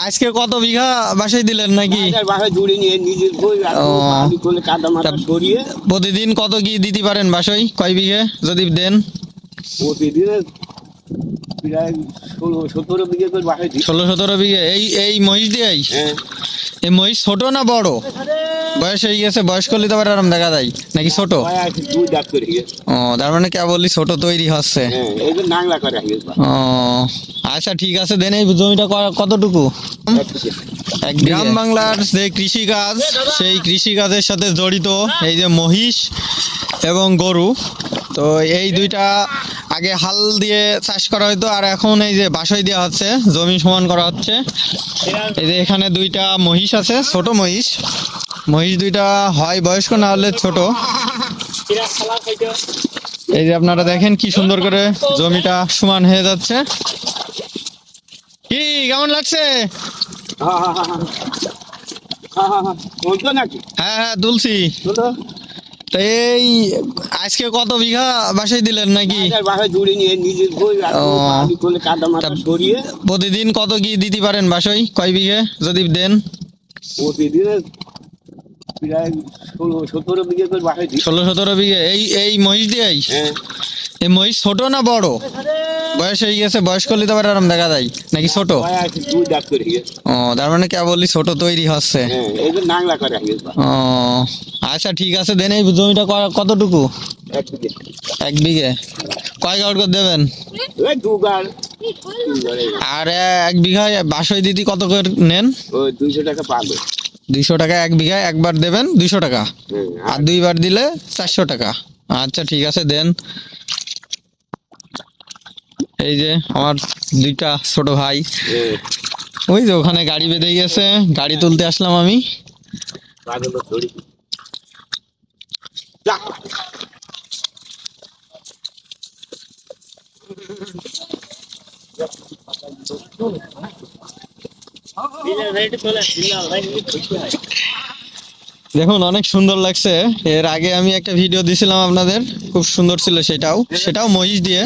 আজকে কত বিঘা বাসায় দিলেন নাকি? প্রতিদিন কত কি দিতে পারেন বাসায়? কয় বিঘে যদি দেন? সতেরো বিঘে ষোলো সতেরো বিঘে। এই এই মহিষ দিয়ে হ্যাঁ। এই মহিষ ছোট না বড়? বয়স হয়ে গেছে বয়স করলে তো আবার আরাম দেখা যায়। নাকি ছোট? ও তার মানে কে বললি ছোট তৈরি হচ্ছে? হ্যাঁ এই যে নাংলা করে গেছে। ও আচ্ছা ঠিক আছে দেন এই জমিটা কতটুকু? গ্রাম বাংলার যে কৃষিকাজ সেই কৃষিকাজের সাথে জড়িত এই যে মহিষ এবং গরু। তো এই দুইটা আগে হাল দিয়ে চাষ করা হতো আর এখন এই যে বাসায় দেওয়া হচ্ছে জমি সমান করা হচ্ছে এই যে এখানে দুইটা মহিষ আছে ছোট মহিষ মহিষ দুইটা হয় বয়স্ক না হলে ছোট এই যে আপনারা দেখেন কি সুন্দর করে জমিটা সমান হয়ে যাচ্ছে কি কেমন লাগছে হ্যাঁ হ্যাঁ হ্যাঁ তো এই আজকে কত বিঘা বাসায় দিলেন নাকি? প্রতিদিন কত কি দিতে পারেন বাসায়? কয় বিঘে যদি দেন? ষোলো সতেরো বিঘে এই এই মহিষ দিয়েই? হ্যাঁ। এই মহিষ ছোট না বড়? বয়স হয়ে গেছে বয়স করলে তো আরাম দেখা যায়। নাকি ছোট? ও তার মানে কে বললি ছোট তৈরি হচ্ছে। হ্যাঁ ও আচ্ছা ঠিক আছে দেন এই জমিটা কতটুকু? এক বিঘে। কয় গাউট করে দেবেন। আর এক বিঘায় বাসই দিদি কত করে নেন? দুইশো টাকা পাবে দুইশো টাকা এক বিঘায় একবার দেবেন দুইশো টাকা। আর দুইবার দিলে চারশো টাকা। আচ্ছা ঠিক আছে দেন। এই যে আমার দুইটা ছোট ভাই। ওই যে ওখানে গাড়ি বেঁধে গেছে গাড়ি তুলতে আসলাম আমি। দেখুন, অনেক সুন্দর লাগছে। এর আগে আমি একটা ভিডিও দিছিলাম আপনাদের। খুব সুন্দর ছিল সেটাও। সেটাও মহিষ দিয়ে।